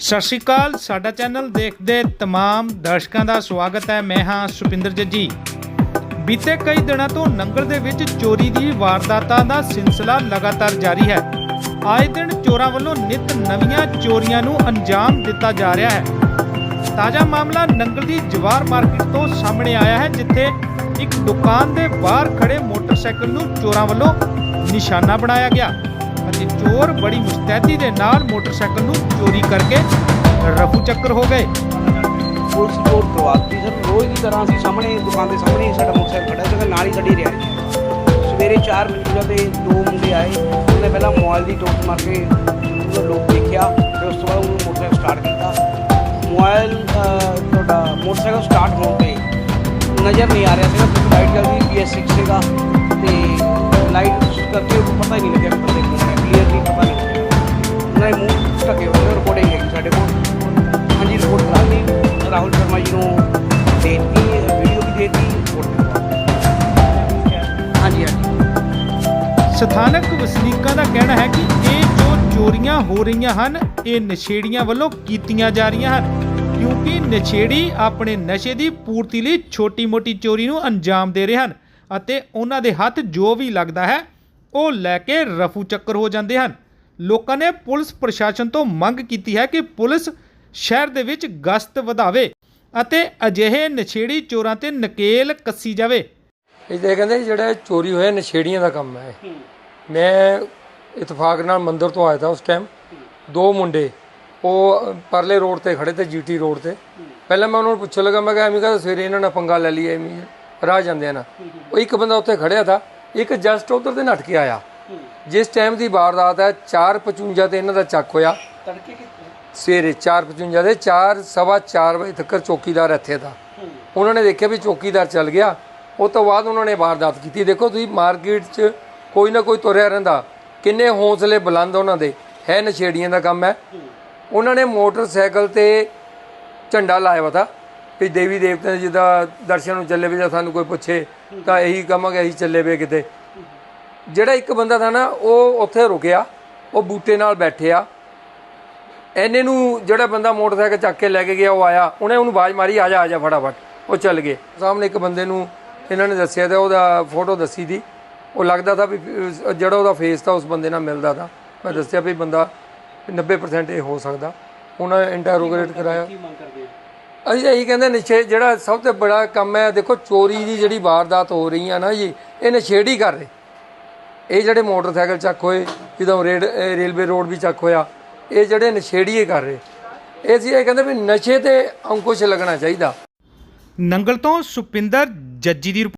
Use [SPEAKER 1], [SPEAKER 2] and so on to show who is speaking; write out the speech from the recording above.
[SPEAKER 1] ਸਤਿ ਸ਼੍ਰੀ ਅਕਾਲ, ਸਾਡਾ ਚੈਨਲ ਦੇਖਦੇ ਤਮਾਮ ਦਰਸ਼ਕਾਂ ਦਾ ਸਵਾਗਤ ਹੈ। ਮੈਂ ਹਾਂ ਸੁਪਿੰਦਰ ਜੱਜੀ। ਬੀਤੇ ਕਈ ਦਿਨਾਂ ਤੋਂ ਨੰਗਲ ਦੇ ਵਿੱਚ ਚੋਰੀ ਦੀ ਵਾਰਦਾਤਾਂ ਦਾ ਸਿਲਸਿਲਾ ਲਗਾਤਾਰ ਜਾਰੀ ਹੈ। ਆਏ ਦਿਨ ਚੋਰਾਂ ਵੱਲੋਂ ਨਿਤ ਨਵੀਆਂ ਚੋਰੀਆਂ ਨੂੰ ਅੰਜਾਮ ਦਿੱਤਾ ਜਾ ਰਿਹਾ ਹੈ। ਤਾਜ਼ਾ ਮਾਮਲਾ ਨੰਗਲ ਦੀ ਜਵਾਰ ਮਾਰਕੀਟ ਤੋਂ ਸਾਹਮਣੇ ਆਇਆ ਹੈ, ਜਿੱਥੇ ਇੱਕ ਦੁਕਾਨ ਦੇ ਬਾਹਰ ਖੜੇ ਮੋਟਰਸਾਈਕਲ ਨੂੰ ਚੋਰਾਂ ਵੱਲੋਂ ਨਿਸ਼ਾਨਾ ਬਣਾਇਆ ਗਿਆ। ਅਤੇ ਚੋਰ ਬੜੀ ਮੁਸਤੈਦੀ ਦੇ ਨਾਲ ਮੋਟਰਸਾਈਕਲ ਨੂੰ ਚੋਰੀ ਕਰਕੇ ਰਫੂ ਚੱਕਰ ਹੋ ਗਏ।
[SPEAKER 2] ਪੁਲਿਸ ਕੋਲ ਕਰਵਾਤੀ ਸਰ ਰੋਜ਼ ਦੀ ਤਰ੍ਹਾਂ ਅਸੀਂ ਸਾਹਮਣੇ, ਦੁਕਾਨ ਦੇ ਸਾਹਮਣੇ ਹੀ ਸਾਡਾ ਮੋਟਰਸਾਈਕਲ ਖੜਾ ਸੀਗਾ ਨਾਲ ਹੀ ਸਾਡੀ ਰਿਹਾਇਸ਼ ਸਵੇਰੇ 4 ਵਜੇ ਦੇ ਦੋ ਮੁੰਡੇ ਆਏ, ਉਹਨੇ ਪਹਿਲਾਂ ਮੋਬਾਈਲ ਦੀ ਟੋਕ ਮਾਰ ਕੇ ਉਹਦਾ ਲੋਕ ਦੇਖਿਆ, ਫਿਰ ਉਸ ਤੋਂ ਬਾਅਦ ਉਹਨੂੰ ਮੋਟਰਸਾਈਕਲ ਸਟਾਰਟ ਕੀਤਾ। ਮੋਬਾਈਲ ਤੁਹਾਡਾ ਮੋਟਰਸਾਈਕਲ ਸਟਾਰਟ ਹੋਣ ਤੇ ਨਜ਼ਰ ਨਹੀਂ ਆ ਰਿਹਾ ਸੀਗਾ ਕਿਉਂਕਿ ਲਾਈਟ ਜਲਦੀ BS6 ਸੀਗਾ।
[SPEAKER 1] ਸਥਾਨਕ ਵਸਨੀਕਾਂ ਦਾ ਕਹਿਣਾ ਹੈ ਕਿ ਇਹ ਜੋ ਚੋਰੀਆਂ ਹੋ ਰਹੀਆਂ ਹਨ, ਇਹ ਨਸ਼ੇੜੀਆਂ ਵੱਲੋਂ ਕੀਤੀਆਂ ਜਾ ਰਹੀਆਂ ਹਨ। ਕਿਉਂਕਿ ਨਸ਼ੇੜੀ ਆਪਣੇ ਨਸ਼ੇ ਦੀ ਪੂਰਤੀ ਲਈ ਛੋਟੀ-ਮੋਟੀ ਚੋਰੀ ਨੂੰ ਅੰਜਾਮ ਦੇ ਰਹੇ ਹਨ ਅਤੇ ਉਹਨਾਂ ਦੇ ਹੱਥ ਜੋ ਵੀ ਲੱਗਦਾ ਹੈ, ਉਹ ਲੈ ਕੇ ਰਫੂ ਚੱਕਰ ਹੋ ਜਾਂਦੇ ਹਨ। ਲੋਕਾਂ ਨੇ ਪੁਲਿਸ ਪ੍ਰਸ਼ਾਸਨ ਤੋਂ ਮੰਗ ਕੀਤੀ ਹੈ ਕਿ ਪੁਲਿਸ ਸ਼ਹਿਰ ਦੇ ਵਿੱਚ ਗਸ਼ਤ ਵਧਾਵੇ ਅਤੇ ਅਜਿਹੇ ਨਸ਼ੇੜੀ ਚੋਰਾਂ ਤੇ ਨਕੇਲ ਕੱਸੀ ਜਾਵੇ।
[SPEAKER 3] ਇਹ ਤਾਂ ਇਹ ਕਹਿੰਦੇ ਜਿਹੜਾ ਚੋਰੀ ਹੋਇਆ ਨਸ਼ੇੜੀਆਂ ਦਾ ਕੰਮ ਹੈ। ਮੈਂ ਇਤਫਾਕ ਨਾਲ ਮੰਦਰ ਤੋਂ ਆਇਆ ਥਾ ਉਸ ਟਾਈਮ ਦੋ ਮੁੰਡੇ ਉਹ ਪਰਲੇ ਰੋਡ ਤੇ ਖੜੇ ਤੇ ਜੀਟੀ ਰੋਡ ਤੇ। ਪਹਿਲਾਂ ਮੈਂ ਉਹਨਾਂ ਨੂੰ ਪੁੱਛਣ ਲੱਗਾ ਮੈਂ ਕਿਹਾ ਐਵੇਂ ਕਾ ਸਵੇਰੇ ਇਹਨਾਂ ਨਾਲ ਪੰਗਾ ਲੈ ਲਈਏ ਐਵੇਂ ਰਾਹ ਜਾਂਦੇ ਨਾ ਉਹ ਇੱਕ ਬੰਦਾ ਉੱਥੇ ਖੜਿਆ ਥਾ ਇੱਕ ਜਸਟ ਉਧਰ ਦੇ ਨੱਠ ਕੇ ਆਇਆ। ਜਿਸ ਟਾਈਮ ਦੀ ਵਾਰਦਾਤ ਹੈ 4:55 ਤੇ ਇਹਨਾਂ ਦਾ ਚੱਕ ਹੋਇਆ।
[SPEAKER 2] ਤੜਕੇ ਕਿੱਥੇ?
[SPEAKER 3] ਸਵੇਰੇ 4:55 ਦੇ 4 ਸਵਾ 4 ਵਜੇ ਤੱਕ ਚੌਕੀਦਾਰ ਇੱਥੇ ਦਾ। ਉਹਨਾਂ ਨੇ ਦੇਖਿਆ ਵੀ ਚੌਕੀਦਾਰ ਚੱਲ ਗਿਆ। ਉਹ ਤੋਂ ਬਾਅਦ ਉਹਨਾਂ ਨੇ ਵਾਰਦਾਤ ਕੀਤੀ। ਦੇਖੋ ਤੁਸੀਂ ਮਾਰਕੀਟ 'ਚ ਕੋਈ ਨਾ ਕੋਈ ਤੁਰਿਆ ਰਹਿੰਦਾ। ਕਿੰਨੇ ਹੌਸਲੇ ਬੁਲੰਦ ਉਹਨਾਂ ਦੇ। ਹੈ ਨਸ਼ੇੜੀਆਂ ਦਾ ਕੰਮ ਹੈ। ਉਹਨਾਂ ਨੇ ਮੋਟਰਸਾਈਕਲ ਤੇ ਝੰਡਾ ਲਾਇਆ ਵਾ ਤਾ। ਵੀ ਦੇਵੀ ਦੇਵਤਿਆਂ ਦੇ ਜਿੱਦਾਂ ਦਰਸ਼ਨ ਨੂੰ ਚੱਲੇ ਵੀ ਜਾਂ ਸਾਨੂੰ ਕੋਈ ਪੁੱਛੇ ਤਾਂ ਇਹੀ ਕਹਾਂਗੇ, ਅਸੀਂ ਚੱਲੇ ਵੇ ਕਿਤੇ। ਜਿਹੜਾ ਇੱਕ ਬੰਦਾ ਥਾ ਨਾ, ਉਹ ਉੱਥੇ ਰੁਕਿਆ। ਉਹ ਬੂਟੇ ਨਾਲ ਬੈਠਿਆ। ਐਨੇ ਨੂੰ ਜਿਹੜਾ ਬੰਦਾ ਮੋਟਰਸਾਈਕਲ ਚੱਕ ਕੇ ਲੈ ਕੇ ਗਿਆ, ਉਹ ਆਇਆ। ਉਹਨੇ ਉਹਨੂੰ ਬਾਜ਼ ਮਾਰੀ, ਆ ਜਾ ਆ ਜਾ, ਫਟਾਫਟ। ਉਹ ਚੱਲ ਗਏ। ਸਾਹਮਣੇ ਇੱਕ ਬੰਦੇ ਨੂੰ ਇਹਨਾਂ ਨੇ ਦੱਸਿਆ ਤੇ ਉਹਦਾ ਫੋਟੋ ਦੱਸੀ ਦੀ। ਉਹ ਲੱਗਦਾ ਤਾਂ ਵੀ ਜਿਹੜਾ ਉਹਦਾ ਫੇਸ ਤਾਂ ਉਸ ਬੰਦੇ ਨਾਲ ਮਿਲਦਾ ਤਾਂ। ਮੈਂ ਦੱਸਿਆ ਵੀ ਬੰਦਾ 90% ਇਹ ਹੋ ਸਕਦਾ। ਉਹਨਾਂ ਨੇ ਇੰਟਰੋਗੇਟ ਕਰਾਇਆ। ਅਸੀਂ ਇਹੀ ਕਹਿੰਦੇ ਨਸ਼ੇ ਜਿਹੜਾ ਸਭ ਤੋਂ ਬੜਾ ਕੰਮ ਹੈ ਦੇਖੋ ਚੋਰੀ ਦੀ ਜਿਹੜੀ ਵਾਰਦਾਤ ਹੋ ਰਹੀ ਆ ਨਾ ਜੀ ਇਹ ਨਸ਼ੇੜੀ ਕਰ ਰਹੇ। ਇਹ ਜਿਹੜੇ ਮੋਟਰਸਾਈਕਲ ਚੱਕ ਹੋਏ ਜਦੋਂ ਰੇਡ ਰੇਲਵੇ ਰੋਡ ਵੀ ਚੱਕ ਹੋਇਆ ਇਹ ਜਿਹੜੇ ਨਸ਼ੇੜੀਏ ਕਰ ਰਹੇ। ਇਹ ਸੀ ਇਹ ਕਹਿੰਦੇ ਵੀ ਨਸ਼ੇ ਤੇ ਅੰਕੁਸ਼ ਲੱਗਣਾ ਚਾਹੀਦਾ।
[SPEAKER 1] ਨੰਗਲ ਤੋਂ ਸੁਪਿੰਦਰ ਜੱਜੀ ਦੀ ਰਿਪੋਰਟ